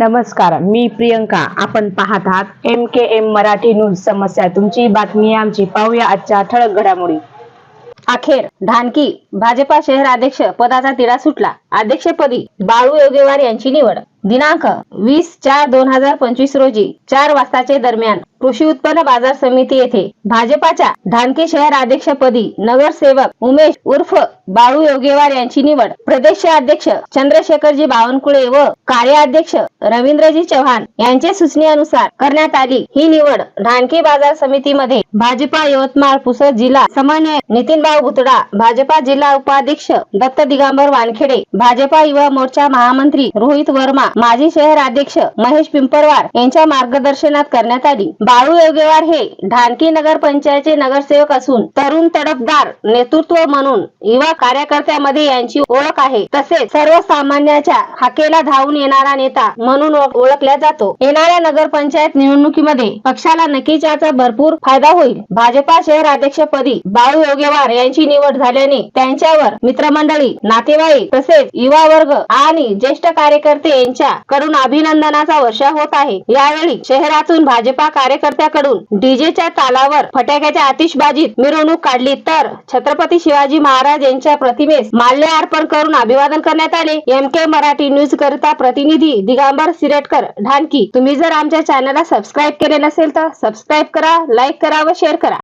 नमस्कार मी प्रियंका. आपण पाहत आहात M K M Marathi news समस्या. तुमची बातमी आमची. पाहूया आजच्या ठळक घडामोडी. अखेर ढानकी भाजपा शहर अध्यक्ष पदाचा तिढा सुटला. अध्यक्षपदी बाळू योगेवार यांची निवड. दिनांक वीस चार दोन हजार पंचवीस रोजी चार वाजताचे दरम्यान कृषी उत्पन्न बाजार समिती येथे भाजपाच्या धानके शहर अध्यक्षपदी नगरसेवक उमेश उर्फ बाळू योगेवार यांची निवड. प्रदेश अध्यक्ष चंद्रशेखरजी बावनकुळे व कार्याध्यक्ष रवींद्रजी चव्हाण यांच्या सूचनेनुसार करण्यात आली ही निवड ढानकी बाजार समितीमध्ये भाजपा यवतमाळ पुसद जिल्हा समन्वय नितीनभाऊ भुतडा भाजपा जिल्हा उपाध्यक्ष दत्त दिगंबर वानखेडे भाजपा युवा मोर्चा महामंत्री रोहित वर्मा माजी शहर अध्यक्ष महेश पिंपरवार यांच्या मार्गदर्शनात करण्यात आली. बाळू योगेवार हे ढानकी नगर पंचायतचे नगरसेवक असून तरुण तडफदार नेतृत्व म्हणून युवा कार्यकर्त्यामध्ये यांची ओळख आहे. तसेच सर्वसामान्याच्या हाकेला धावून येणारा नेता म्हणून ओळखला जातो. येणाऱ्या नगरपंचायत निवडणुकीमध्ये पक्षाला नक्कीच याचा भरपूर फायदा होईल. भाजपा शहर अध्यक्षपदी बाळू योगेवार यांची निवड झाल्याने त्यांच्यावर मित्रमंडळी नातेवाईक तसेच युवा वर्ग आणि ज्येष्ठ कार्यकर्ते यांच्या कडून अभिनंदनाचा वर्षा होत आहे. यावेळी शहरातून भाजपा कार्य कार्यकर्त्याकडून डीजेच्या तालावर फटाक्याच्या आतिषबाजीत मिरवणूक काढली तर छत्रपती शिवाजी महाराज यांच्या प्रतिमेस माल्य अर्पण करून अभिवादन करण्यात आले. एम के मराठी न्यूज करिता प्रतिनिधी दिगंबर सिरेटकर. ढानकी तुम्ही जर आमच्या चॅनलला सबस्क्राईब केले नसेल तर सबस्क्राईब करा लाईक करा व शेअर करा.